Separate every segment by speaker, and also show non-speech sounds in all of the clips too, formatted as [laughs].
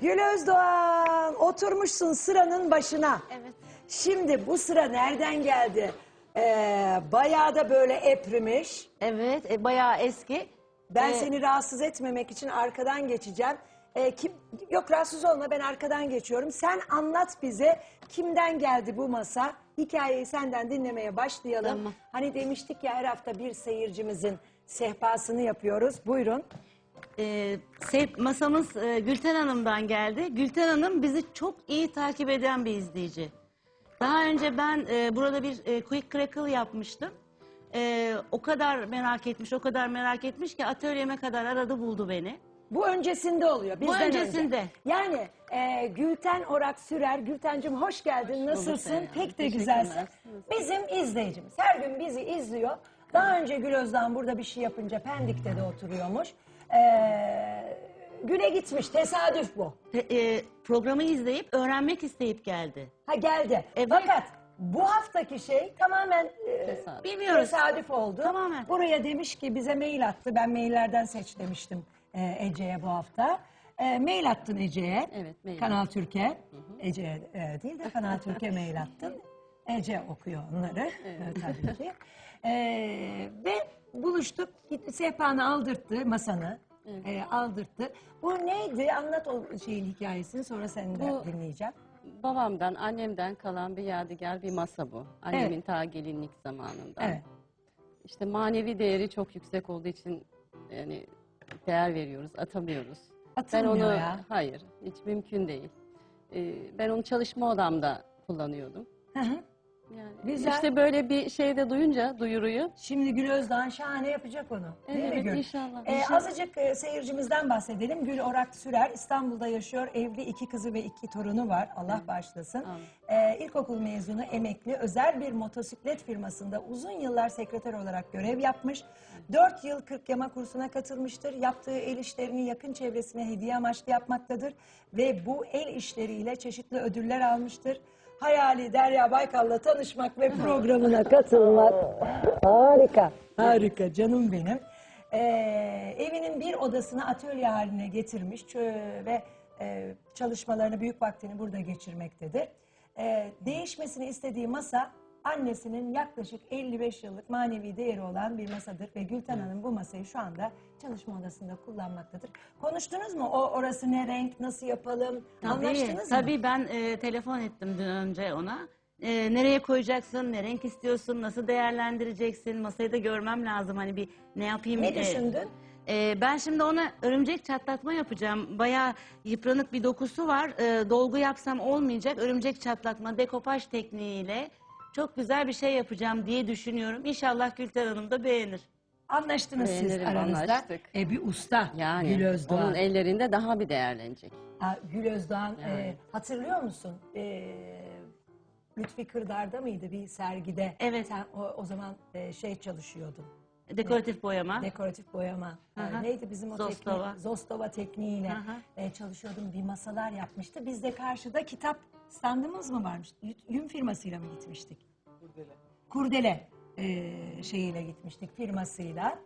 Speaker 1: Gül Özdoğan oturmuşsun sıranın başına.
Speaker 2: Evet.
Speaker 1: Şimdi bu sıra nereden geldi? Ee, bayağı da böyle eprimiş.
Speaker 2: Evet, e, bayağı eski.
Speaker 1: Ben
Speaker 2: Ee,
Speaker 1: seni rahatsız etmemek için arkadan geçeceğim. Ee, kim yok rahatsız olma ben arkadan geçiyorum. Sen anlat bize kimden geldi bu masa? Hikayeyi senden dinlemeye başlayalım.
Speaker 2: Tamam.
Speaker 1: Hani demiştik ya her hafta bir seyircimizin sehpasını yapıyoruz. Buyurun.
Speaker 2: E, sev- masamız e, Gülten Hanım'dan geldi. Gülten Hanım bizi çok iyi takip eden bir izleyici. Daha önce ben e, burada bir e, quick crackle yapmıştım. E, o kadar merak etmiş, o kadar merak etmiş ki atölyeme kadar aradı buldu beni.
Speaker 1: Bu öncesinde oluyor. Bizden
Speaker 2: öncesinde.
Speaker 1: Önce. Yani e, Gülten Orak Sürer. Gültencim hoş geldin. Nasılsın?
Speaker 3: Selam.
Speaker 1: Pek de güzelsin. Bizim izleyicimiz. Her gün bizi izliyor. Daha önce Gül Özdan burada bir şey yapınca Pendik'te de oturuyormuş. E, Güne gitmiş. Tesadüf bu.
Speaker 2: Te- e, programı izleyip öğrenmek isteyip geldi.
Speaker 1: Ha geldi.
Speaker 2: Evet.
Speaker 1: Fakat bu haftaki şey tamamen e,
Speaker 3: Tesadüf.
Speaker 2: Bilmiyoruz.
Speaker 1: tesadüf oldu.
Speaker 2: Tamamen.
Speaker 1: Buraya demiş ki bize mail attı. Ben maillerden seç demiştim e, Ece'ye bu hafta. E, mail attın Ece'ye.
Speaker 3: Evet, mail
Speaker 1: Kanal Türkiye. Ece'ye e, değil de Kanal Türkiye mail attın. [laughs] Ece okuyor onları e, tabii ki. E, ve buluştuk. Gitti, Sehpanı aldırttı masanı. E, aldırttı. Bu neydi? Anlat o şeyin hikayesini sonra seni de
Speaker 3: Bu-
Speaker 1: dinleyeceğim.
Speaker 3: Babamdan, annemden kalan bir yadigar bir masa bu. Annemin ta gelinlik zamanından.
Speaker 1: Evet.
Speaker 3: İşte manevi değeri çok yüksek olduğu için yani değer veriyoruz, atamıyoruz. ben
Speaker 1: Atılmıyor
Speaker 3: onu
Speaker 1: ya.
Speaker 3: hayır, hiç mümkün değil. Ee, ben onu çalışma odamda kullanıyordum.
Speaker 1: Hı hı.
Speaker 3: Yani
Speaker 1: Güzel.
Speaker 3: işte böyle bir şeyde duyunca duyuruyu
Speaker 1: Şimdi Gül Özdağ şahane yapacak onu. Değil mi
Speaker 3: Evet,
Speaker 1: Gül?
Speaker 3: inşallah,
Speaker 1: Ee,
Speaker 3: inşallah.
Speaker 1: azıcık e, seyircimizden bahsedelim. Gül Orak Sürer İstanbul'da yaşıyor. Evli iki kızı ve iki torunu var. Allah bağışlasın. Ee, ilkokul mezunu, emekli, özel bir motosiklet firmasında uzun yıllar sekreter olarak görev yapmış. Dört yıl 40 yama kursuna katılmıştır. Yaptığı el işlerini yakın çevresine hediye amaçlı yapmaktadır. Ve bu el işleriyle çeşitli ödüller almıştır. Hayali Derya Baykal'la tanışmak ve programına katılmak harika. Harika canım benim. Ee, evinin bir odasını atölye haline getirmiş ve e, çalışmalarını büyük vaktini burada geçirmektedir. Ee, değişmesini istediği masa annesinin yaklaşık 55 yıllık manevi değeri olan bir masadır ve Gülten Hanım bu masayı şu anda çalışma odasında kullanmaktadır. Konuştunuz mu? O orası ne renk, nasıl yapalım? Anlaştınız mı?
Speaker 2: Tabii ben e, telefon ettim dün önce ona. E, nereye koyacaksın, ne renk istiyorsun, nasıl değerlendireceksin, masayı da görmem lazım. Hani bir ne yapayım.
Speaker 1: Ne
Speaker 2: e,
Speaker 1: düşündün?
Speaker 2: e, ben şimdi ona örümcek çatlatma yapacağım. Bayağı yıpranık bir dokusu var. E, dolgu yapsam olmayacak. Örümcek çatlatma, dekopaj tekniğiyle çok güzel bir şey yapacağım diye düşünüyorum. İnşallah Gülten Hanım da beğenir.
Speaker 1: Anlaştınız siz
Speaker 3: Beğenirim,
Speaker 1: aranızda.
Speaker 3: anlaştık.
Speaker 1: E, bir usta
Speaker 3: yani
Speaker 1: Gül Özdoğan.
Speaker 3: onun ellerinde daha bir değerlenecek.
Speaker 1: Ha, Gül Özdoğan e, hatırlıyor musun? E, Lütfi Kırdar'da mıydı bir sergide?
Speaker 2: Evet.
Speaker 1: Sen o, o zaman e, şey çalışıyordun.
Speaker 2: Dekoratif boyama.
Speaker 1: Dekoratif boyama. E,
Speaker 2: Aha.
Speaker 1: neydi bizim o
Speaker 2: Zostova.
Speaker 1: teknik? Zostova tekniğiyle
Speaker 2: Aha.
Speaker 1: e, çalışıyordum. Bir masalar yapmıştı. Biz de karşıda kitap standımız mı varmış? Yün firmasıyla mı gitmiştik? Kurdele. Kurdele e, şeyiyle gitmiştik firmasıyla.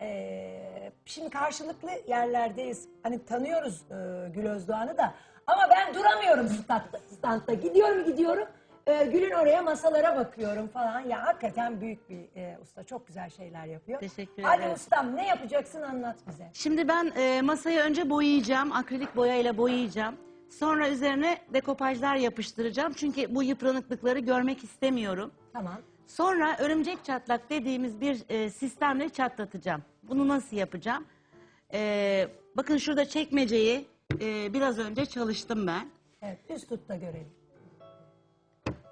Speaker 1: E, şimdi karşılıklı yerlerdeyiz. Hani tanıyoruz e, Gül Özdoğan'ı da. Ama ben duramıyorum standta. standta. Gidiyorum gidiyorum. E, Gül'ün oraya masalara bakıyorum falan. Ya hakikaten büyük bir e, usta. Çok güzel şeyler yapıyor.
Speaker 2: Teşekkür
Speaker 1: Hadi
Speaker 2: ederim.
Speaker 1: ustam ne yapacaksın anlat bize.
Speaker 2: Şimdi ben e, masayı önce boyayacağım. Akrilik boyayla boyayacağım. Sonra üzerine dekopajlar yapıştıracağım. Çünkü bu yıpranıklıkları görmek istemiyorum.
Speaker 1: Tamam.
Speaker 2: Sonra örümcek çatlak dediğimiz bir e, sistemle çatlatacağım. Bunu nasıl yapacağım? E, bakın şurada çekmeceyi e, biraz önce çalıştım ben.
Speaker 1: Evet üst tut da görelim.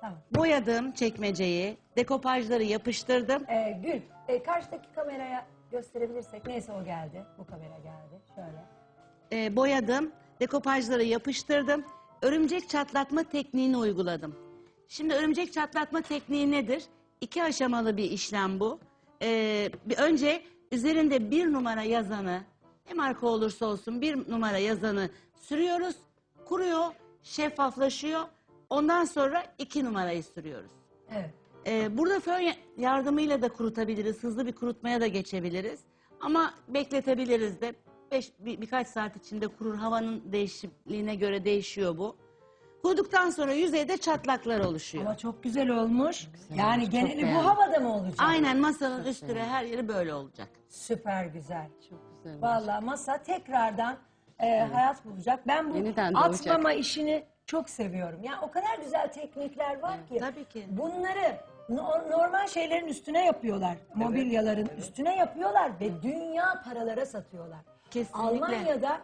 Speaker 1: Tamam.
Speaker 2: Boyadım çekmeceyi, dekopajları yapıştırdım.
Speaker 1: Ee, Gül, e, karşıdaki kameraya gösterebilirsek. Neyse o geldi. Bu kamera geldi. Şöyle.
Speaker 2: e, boyadım, dekopajları yapıştırdım. Örümcek çatlatma tekniğini uyguladım. Şimdi örümcek çatlatma tekniği nedir? İki aşamalı bir işlem bu. E, bir önce üzerinde bir numara yazanı, ne marka olursa olsun bir numara yazanı sürüyoruz. Kuruyor, şeffaflaşıyor. Ondan sonra iki numarayı sürüyoruz.
Speaker 1: Evet.
Speaker 2: Ee, burada fön yardımıyla da kurutabiliriz. Hızlı bir kurutmaya da geçebiliriz. Ama bekletebiliriz de. Beş, bir, birkaç saat içinde kurur. Havanın değişikliğine göre değişiyor bu. Kuruduktan sonra yüzeyde çatlaklar oluşuyor.
Speaker 1: Ama çok güzel olmuş. yani
Speaker 3: Çok
Speaker 1: geneli bu
Speaker 3: beğendim.
Speaker 1: havada mı olacak?
Speaker 2: Aynen masanın üstüne her yeri böyle olacak.
Speaker 1: Süper güzel.
Speaker 3: Çok güzel. olmuş.
Speaker 1: Vallahi masa tekrardan e, hayat bulacak. Ben bu
Speaker 3: Yeniden doğacak.
Speaker 1: atlama işini çok seviyorum. Yani o kadar güzel teknikler var ki.
Speaker 2: Tabii ki.
Speaker 1: Bunları no- normal şeylerin üstüne yapıyorlar. Mobilyaların üstüne yapıyorlar ve dünya paralara satıyorlar.
Speaker 2: Kesinlikle.
Speaker 1: Almanya'da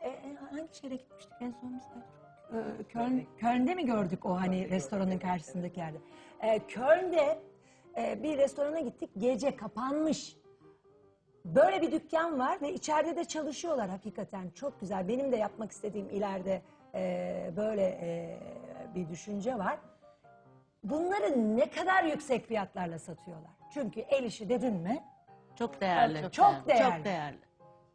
Speaker 1: e, e, hangi şehre gitmiştik en son biz? E, Köln, Köln'de mi gördük o hani restoranın karşısındaki yerde? E, Köln'de e, bir restorana gittik. Gece kapanmış. Böyle bir dükkan var ve içeride de çalışıyorlar hakikaten. Çok güzel. Benim de yapmak istediğim ileride e, böyle e, bir düşünce var. Bunları ne kadar yüksek fiyatlarla satıyorlar. Çünkü el işi dedin mi?
Speaker 2: Çok değerli.
Speaker 1: Çok, çok değerli.
Speaker 2: Çok değerli.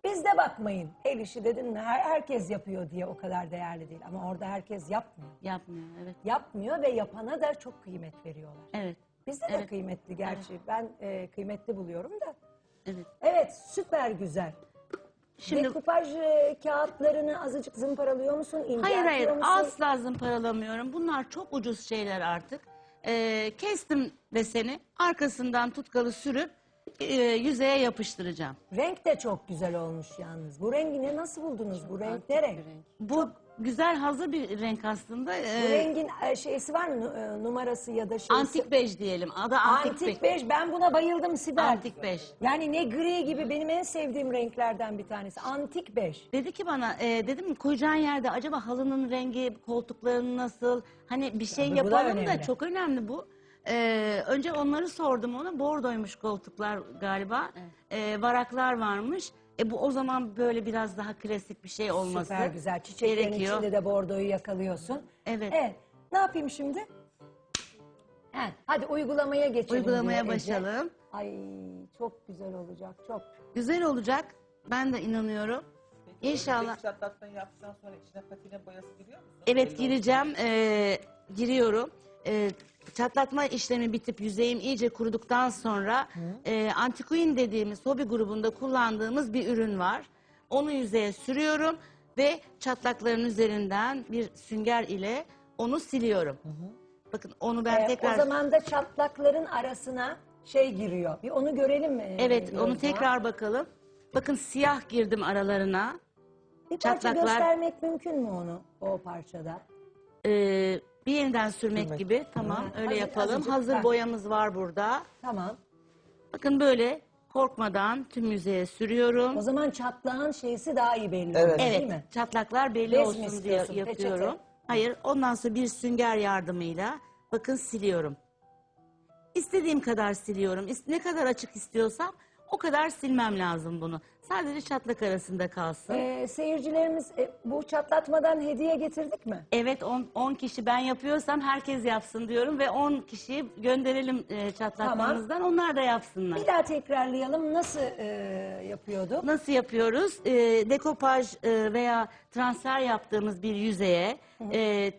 Speaker 1: Bizde bakmayın. El işi dedin mi her, herkes yapıyor diye o kadar değerli değil. Ama orada herkes yapmıyor.
Speaker 2: Yapmıyor evet.
Speaker 1: Yapmıyor ve yapana da çok kıymet veriyorlar.
Speaker 2: Evet.
Speaker 1: Bizde de
Speaker 2: Evet.
Speaker 1: kıymetli gerçi. Ben e, kıymetli buluyorum da.
Speaker 2: Evet.
Speaker 1: Evet süper güzel.
Speaker 2: Şimdi
Speaker 1: Dekupaj e, kağıtlarını azıcık zımparalıyor musun?
Speaker 2: hayır hayır
Speaker 1: musun?
Speaker 2: asla zımparalamıyorum. Bunlar çok ucuz şeyler artık. Ee, kestim deseni arkasından tutkalı sürüp e, yüzeye yapıştıracağım.
Speaker 1: Renk de çok güzel olmuş yalnız. Bu rengi ne nasıl buldunuz? Bu renk ne renk?
Speaker 2: Bu güzel hazır bir renk aslında.
Speaker 1: Bu
Speaker 2: Ee,
Speaker 1: rengin e, şeysi var mı? E, Numarası ya da şeysi?
Speaker 2: antik bej diyelim. Adı antik,
Speaker 1: Antik
Speaker 2: bej.
Speaker 1: bej. Ben buna bayıldım Sibel.
Speaker 2: Antik bej.
Speaker 1: Yani ne gri gibi benim en sevdiğim renklerden bir tanesi. Antik bej.
Speaker 2: Dedi ki bana e, dedim koyacağın yerde acaba halının rengi, koltukların nasıl? Hani bir şey
Speaker 1: Tabii bu da
Speaker 2: yapalım da
Speaker 1: önemli.
Speaker 2: çok önemli bu. Ee, önce onları sordum ona. Bordoymuş koltuklar galiba. Ee, varaklar varmış. E bu o zaman böyle biraz daha klasik bir şey olması
Speaker 1: Süper güzel. Çiçeklerin
Speaker 2: gerekiyor.
Speaker 1: içinde de bordoyu yakalıyorsun.
Speaker 2: Evet.
Speaker 1: Evet. Ne yapayım şimdi? He, hadi uygulamaya geçelim.
Speaker 2: Uygulamaya
Speaker 1: diyor Ece.
Speaker 2: başlayalım.
Speaker 1: Ay çok güzel olacak. Çok.
Speaker 2: Güzel olacak. Ben de inanıyorum. İnşallah.
Speaker 4: Önceki çatlatmayı yaptıktan sonra içine patine boyası giriyor musun?
Speaker 2: Evet gireceğim. Ee, giriyorum. Ee, çatlatma işlemi bitip yüzeyim iyice kuruduktan sonra e, Antikuin dediğimiz hobi grubunda kullandığımız bir ürün var. Onu yüzeye sürüyorum ve çatlakların üzerinden bir sünger ile onu siliyorum. Bakın onu ben
Speaker 1: Ee,
Speaker 2: tekrar
Speaker 1: O zaman da çatlakların arasına şey giriyor. Bir onu görelim mi?
Speaker 2: Evet onu
Speaker 1: Gözde?
Speaker 2: tekrar bakalım. Bakın siyah girdim aralarına.
Speaker 1: Bir parça
Speaker 2: çatlaklar-
Speaker 1: göstermek mümkün mü onu o parçada?
Speaker 2: Ee, bir yeniden sürmek,
Speaker 4: Sürmek.
Speaker 2: gibi. Tamam
Speaker 1: Ha,
Speaker 2: öyle
Speaker 1: azıcık-
Speaker 2: yapalım.
Speaker 1: azıcık
Speaker 2: Hazır
Speaker 1: bak.
Speaker 2: boyamız var burada.
Speaker 1: Tamam.
Speaker 2: Bakın böyle korkmadan tüm yüzeye sürüyorum.
Speaker 1: O zaman çatlağın şeysi daha iyi belli
Speaker 4: Evet.
Speaker 1: oluyor, değil
Speaker 2: Evet
Speaker 1: mi?
Speaker 2: çatlaklar belli
Speaker 1: Bez mi
Speaker 2: olsun diye
Speaker 1: istiyorsun,
Speaker 2: yapıyorum.
Speaker 1: peçete?
Speaker 2: Hayır ondan sonra bir sünger yardımıyla bakın siliyorum. İstediğim kadar siliyorum. Ne kadar açık istiyorsam o kadar silmem lazım bunu. Sadece çatlak arasında kalsın.
Speaker 1: Ee, seyircilerimiz e, bu çatlatmadan hediye getirdik mi?
Speaker 2: Evet 10 kişi ben yapıyorsam herkes yapsın diyorum ve 10 kişiyi gönderelim e, çatlatmamızdan onlar da yapsınlar.
Speaker 1: Bir daha tekrarlayalım. Nasıl e, yapıyordu?
Speaker 2: Nasıl yapıyoruz? E, dekopaj e, veya transfer yaptığımız bir yüzeye e,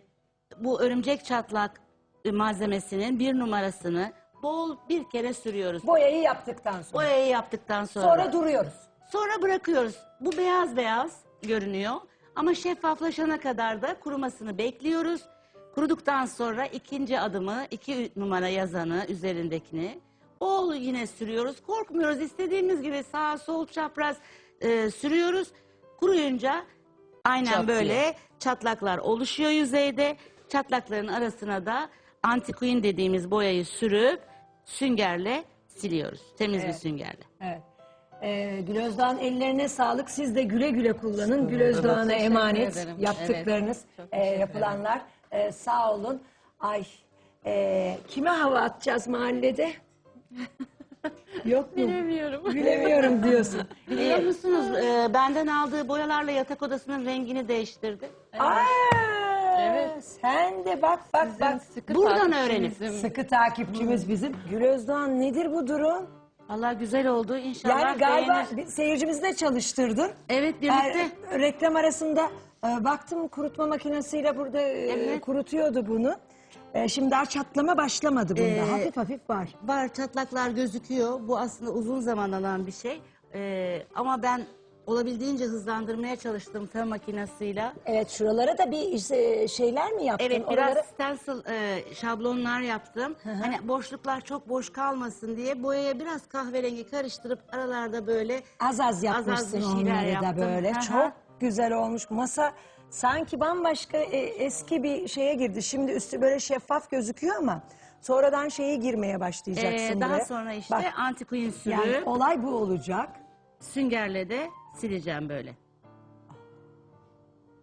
Speaker 2: bu örümcek çatlak e, malzemesinin bir numarasını bol bir kere sürüyoruz.
Speaker 1: Boyayı yaptıktan sonra.
Speaker 2: Boyayı yaptıktan sonra.
Speaker 1: Sonra duruyoruz.
Speaker 2: Sonra bırakıyoruz. Bu beyaz beyaz görünüyor ama şeffaflaşana kadar da kurumasını bekliyoruz. Kuruduktan sonra ikinci adımı, iki numara yazanı üzerindekini bol yine sürüyoruz. Korkmuyoruz istediğimiz gibi sağ sol çapraz e, sürüyoruz. Kuruyunca aynen
Speaker 4: Çatlıyor.
Speaker 2: böyle çatlaklar oluşuyor yüzeyde. Çatlakların arasına da antikuin dediğimiz boyayı sürüp süngerle siliyoruz. Temiz bir
Speaker 1: Evet.
Speaker 2: süngerle.
Speaker 1: Evet. Ee, Gül Özdağ'ın ellerine sağlık. Siz de güle güle kullanın. Gül Özdağ'ına
Speaker 3: Teşekkür
Speaker 1: emanet
Speaker 3: ederim.
Speaker 1: yaptıklarınız,
Speaker 3: Evet, çok
Speaker 1: e,
Speaker 3: teşekkür
Speaker 1: yapılanlar. E, sağ olun. Ay, e, kime hava atacağız mahallede? [laughs] Yok mu?
Speaker 3: Bilemiyorum.
Speaker 1: Bilemiyorum diyorsun. [laughs]
Speaker 2: Biliyor musunuz e, benden aldığı boyalarla yatak odasının rengini değiştirdi.
Speaker 1: Aa, de bak bak bak.
Speaker 3: Sıkı
Speaker 2: Buradan
Speaker 3: takipçimizim.
Speaker 1: Sıkı takipçimiz bizim. Gül Özdağ nedir bu durum?
Speaker 2: Allah güzel oldu inşallah
Speaker 1: Yani galiba
Speaker 2: beğenir.
Speaker 1: bir seyircimizi de çalıştırdın.
Speaker 2: Evet birlikte.
Speaker 1: Er- reklam arasında e, baktım kurutma makinesiyle burada e,
Speaker 2: Evet.
Speaker 1: kurutuyordu bunu. E, şimdi daha çatlama başlamadı bunda.
Speaker 2: Ee,
Speaker 1: hafif hafif var.
Speaker 2: Var çatlaklar gözüküyor. Bu aslında uzun zaman alan bir şey. E, ama ben olabildiğince hızlandırmaya çalıştım fön makinesiyle.
Speaker 1: Evet şuralara da bir işte şeyler mi yaptın?
Speaker 2: Evet biraz
Speaker 1: Oralara-
Speaker 2: stencil e, şablonlar yaptım. Hani boşluklar çok boş kalmasın diye boyaya biraz kahverengi karıştırıp aralarda böyle
Speaker 1: Az az yapmışsın
Speaker 2: bir şeyler
Speaker 1: onları da
Speaker 2: yaptım.
Speaker 1: böyle.
Speaker 2: Hı hı.
Speaker 1: Çok güzel olmuş. Masa sanki bambaşka e, eski bir şeye girdi. Şimdi üstü böyle şeffaf gözüküyor ama sonradan şeye girmeye başlayacaksın
Speaker 2: e, daha
Speaker 1: buraya.
Speaker 2: sonra işte
Speaker 1: Bak,
Speaker 2: anti queen sürüp
Speaker 1: yani olay bu olacak.
Speaker 2: Süngerle de sileceğim böyle.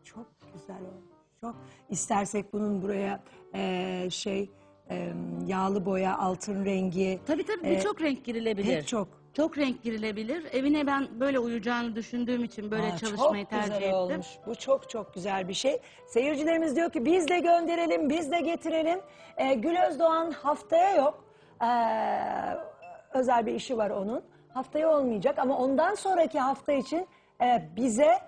Speaker 1: Çok güzel olmuş. Çok istersek bunun buraya e, şey e, yağlı boya, altın rengi
Speaker 2: Tabii tabii
Speaker 1: e,
Speaker 2: birçok renk girilebilir.
Speaker 1: pek çok.
Speaker 2: Çok renk girilebilir. Evine ben böyle uyacağını düşündüğüm için böyle
Speaker 1: Aa,
Speaker 2: çalışmayı
Speaker 1: çok
Speaker 2: tercih
Speaker 1: güzel
Speaker 2: ettim.
Speaker 1: olmuş. Bu çok çok güzel bir şey. Seyircilerimiz diyor ki biz de gönderelim, biz de getirelim. Ee, Gül Özdoğan haftaya yok. Ee, özel bir işi var onun. Haftaya olmayacak ama ondan sonraki hafta için e, bize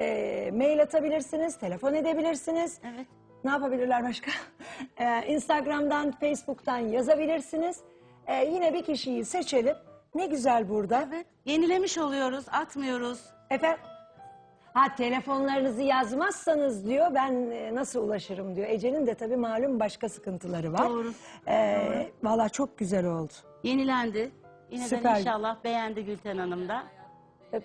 Speaker 1: e, mail atabilirsiniz, telefon edebilirsiniz.
Speaker 2: Evet.
Speaker 1: Ne yapabilirler başka? Ee, [laughs] Instagram'dan, Facebook'tan yazabilirsiniz. Ee, yine bir kişiyi seçelim. Ne güzel burada.
Speaker 2: Evet. Yenilemiş oluyoruz, atmıyoruz.
Speaker 1: Efendim? Ha telefonlarınızı yazmazsanız diyor ben e, nasıl ulaşırım diyor. Ece'nin de tabii malum başka sıkıntıları var.
Speaker 2: Doğru.
Speaker 1: Ee, Valla çok güzel oldu.
Speaker 2: Yenilendi. Yine
Speaker 1: Süper.
Speaker 2: de inşallah beğendi Gülten Hanım da.
Speaker 1: Ee,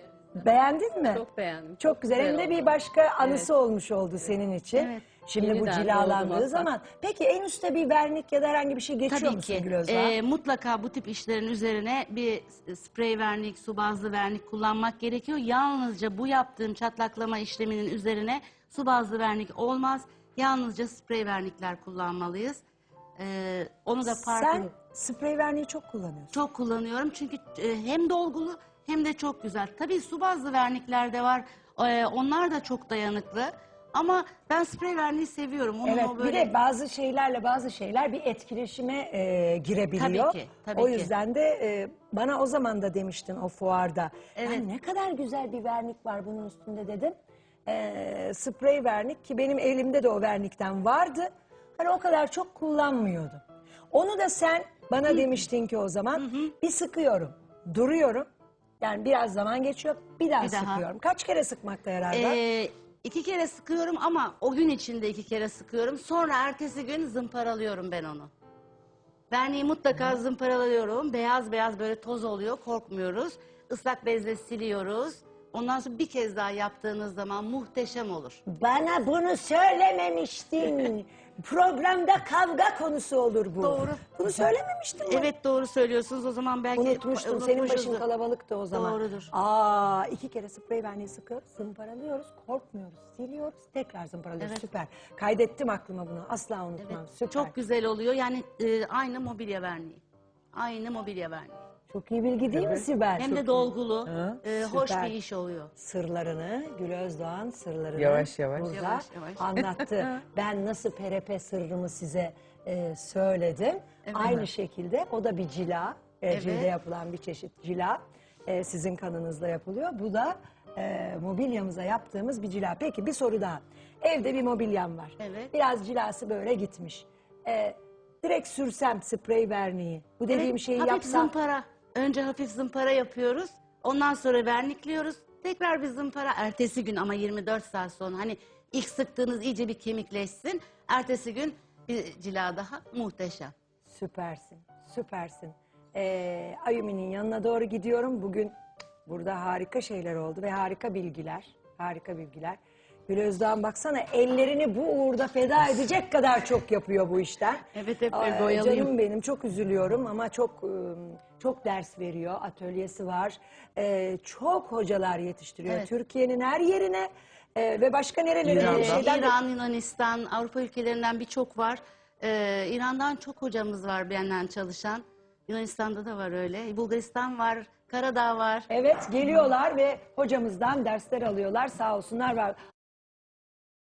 Speaker 1: Beğendin mi?
Speaker 3: Çok beğendim.
Speaker 1: Çok güzel. Hem de
Speaker 3: oldu.
Speaker 1: bir başka anısı olmuş oldu senin için.
Speaker 2: Evet.
Speaker 1: Şimdi bu
Speaker 3: Yeniden
Speaker 1: cilalandığı
Speaker 3: oldu
Speaker 1: zaman. Peki en üstte bir vernik ya da herhangi bir şey geçiyor
Speaker 2: Tabii
Speaker 1: musun
Speaker 2: ki.
Speaker 1: Gülöz'den?
Speaker 2: Ee, mutlaka bu tip işlerin üzerine bir sprey vernik, su bazlı vernik kullanmak gerekiyor. Yalnızca bu yaptığım çatlaklama işleminin üzerine su bazlı vernik olmaz. Yalnızca sprey vernikler kullanmalıyız. Ee, onu da
Speaker 1: Sen
Speaker 2: parfüm
Speaker 1: sprey verniği çok kullanıyorsun.
Speaker 2: çok kullanıyorum çünkü e, hem dolgulu hem de çok güzel. Tabii su bazlı vernikler de var. Ee, onlar da çok dayanıklı. Ama ben sprey verniği seviyorum. Onun
Speaker 1: Evet
Speaker 2: o
Speaker 1: bir
Speaker 2: böyle
Speaker 1: de bazı şeylerle bazı şeyler bir etkileşime e, girebiliyor.
Speaker 2: Tabii ki, tabii
Speaker 1: o
Speaker 2: ki.
Speaker 1: yüzden de e, bana o zaman da demiştin o fuarda.
Speaker 2: Evet.
Speaker 1: "Ya ne kadar güzel bir vernik var bunun üstünde dedim. E, sprey vernik ki benim elimde de o vernikten vardı. Hani o kadar çok kullanmıyordum. Onu da sen bana demiştin ki o zaman bir sıkıyorum, duruyorum. Yani biraz zaman geçiyor, bir daha
Speaker 2: Bir daha.
Speaker 1: sıkıyorum. Kaç kere sıkmakta yarar var?
Speaker 2: Ee, iki kere sıkıyorum ama o gün içinde iki kere sıkıyorum. Sonra ertesi gün zımparalıyorum ben onu. Verniği mutlaka zımparalıyorum. Beyaz beyaz böyle toz oluyor. Korkmuyoruz. Islak bezle siliyoruz. Ondan sonra bir kez daha yaptığınız zaman muhteşem olur.
Speaker 1: Bana bunu söylememiştin. [laughs] Programda kavga konusu olur bu.
Speaker 2: Doğru.
Speaker 1: Bunu söylememiştin mi?
Speaker 2: Evet doğru söylüyorsunuz. O zaman belki
Speaker 1: Unutmuştum. Senin başın kalabalıktı o zaman.
Speaker 2: Doğrudur.
Speaker 1: Aa, iki kere sprey verniği sıkıyoruz, zımparalıyoruz, korkmuyoruz, siliyoruz, tekrar zımparalıyoruz.
Speaker 2: Evet.
Speaker 1: Süper. Kaydettim aklıma bunu. Asla unutmam.
Speaker 2: Evet,
Speaker 1: Süper.
Speaker 2: Çok güzel oluyor. Yani e, aynı mobilya verniği. Aynı mobilya verniği.
Speaker 1: Çok iyi bilgi değil mi Sibel?
Speaker 2: Hem de dolgulu, e, hoş
Speaker 1: süper.
Speaker 2: bir iş oluyor.
Speaker 1: Sırlarını, Gül Özdoğan sırlarını
Speaker 4: Yavaş yavaş.
Speaker 1: burada
Speaker 2: Yavaş yavaş.
Speaker 1: anlattı. [laughs] ben nasıl perepe sırrımı size e, söyledim. Aynı şekilde o da bir cila. E,
Speaker 2: Evet.
Speaker 1: Cilde yapılan bir çeşit cila. E, sizin kanınızda yapılıyor. Bu da e, mobilyamıza yaptığımız bir cila. Peki bir soru daha. Evde bir mobilyam var.
Speaker 2: Evet.
Speaker 1: Biraz cilası böyle gitmiş. E, direkt sürsem sprey verniği. Bu dediğim şeyi
Speaker 2: hafif
Speaker 1: yapsam.
Speaker 2: zımpara. Önce hafif zımpara yapıyoruz. Ondan sonra vernikliyoruz. Tekrar bir zımpara ertesi gün ama 24 saat sonra hani ilk sıktığınız iyice bir kemikleşsin. Ertesi gün bir cila daha muhteşem.
Speaker 1: Süpersin, süpersin. Ee, Ayumi'nin yanına doğru gidiyorum. Bugün burada harika şeyler oldu ve harika bilgiler. Harika bilgiler. Gül Özdoğan baksana ellerini bu uğurda feda edecek kadar çok yapıyor bu işten.
Speaker 2: Evet, hep
Speaker 1: Aa,
Speaker 2: boyalıyım.
Speaker 1: Canım benim çok üzülüyorum ama çok ıı, çok ders veriyor. Atölyesi var. Ee, çok hocalar yetiştiriyor.
Speaker 2: Evet.
Speaker 1: Türkiye'nin her yerine e, ve başka nerelere
Speaker 4: İran'da.
Speaker 2: Ee,
Speaker 1: şeyden de-
Speaker 2: İran, Yunanistan, Avrupa ülkelerinden birçok var. Ee, İran'dan çok hocamız var benden çalışan. Yunanistan'da da var öyle. Bulgaristan var, Karadağ var.
Speaker 1: Evet geliyorlar ve hocamızdan dersler alıyorlar sağ olsunlar var.